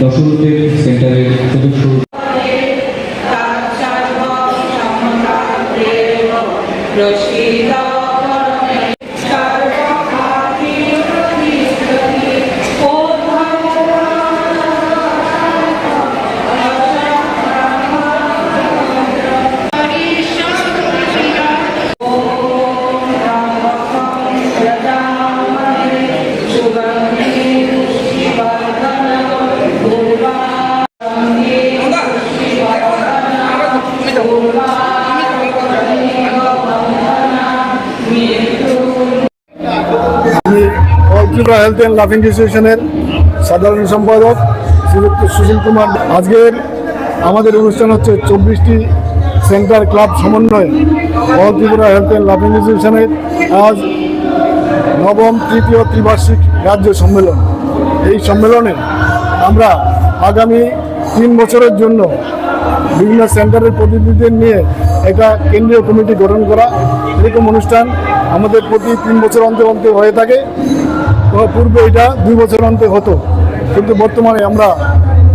দশরথের সেন্টারের সদস্য আমি ত্রিপুরা হেলথ অ্যান্ড লাফিং অ্যাসোসিয়েশনের সাধারণ সম্পাদক শ্রীযুক্ত সুশীল কুমার আজকের আমাদের অনুষ্ঠান হচ্ছে চব্বিশটি সেন্টার ক্লাব সমন্বয়ে অল ত্রিপুরা হেলথ অ্যান্ড লাফিং অ্যাসোসিয়েশনের আজ নবম তৃতীয় ত্রিবার্ষিক রাজ্য সম্মেলন। এই সম্মেলনে আমরা আগামী তিন বছরের জন্য বিভিন্ন সেন্টারের প্রতিনিধিদের নিয়ে একটা কেন্দ্রীয় কমিটি গঠন করা। এরকম অনুষ্ঠান আমাদের প্রতি তিন বছর অন্তর অন্তর হয়ে থাকে। পূর্বে এটা দুই বছর অন্তর হতো। কিন্তু বর্তমানে আমরা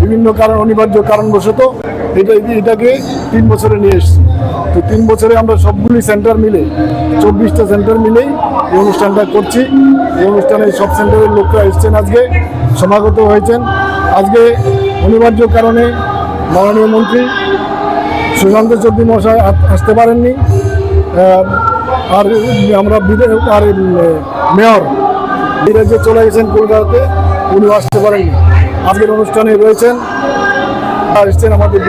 বিভিন্ন কারণ, অনিবার্য কারণবশত এটা এটাকে তিন বছরে নিয়ে এসেছি। তো তিন বছরে আমরা সবগুলি সেন্টার মিলে, চব্বিশটা সেন্টার মিলেই এই অনুষ্ঠানটা করছি। এই অনুষ্ঠানে সব সেন্টারের লোকরা এসছেন আজকে, সমাগত হয়েছেন। আজকে অনিবার্য কারণে মাননীয় মন্ত্রী সুশান্ত চৌধুরী আস- আসতে পারেননি। আর আমরা আর মেয়র বিরাজে চলে গেছেন কলকাতাতে উনি আসতে পারেননি। আজকের অনুষ্ঠানে রয়েছেন আর এসছেন আমাদের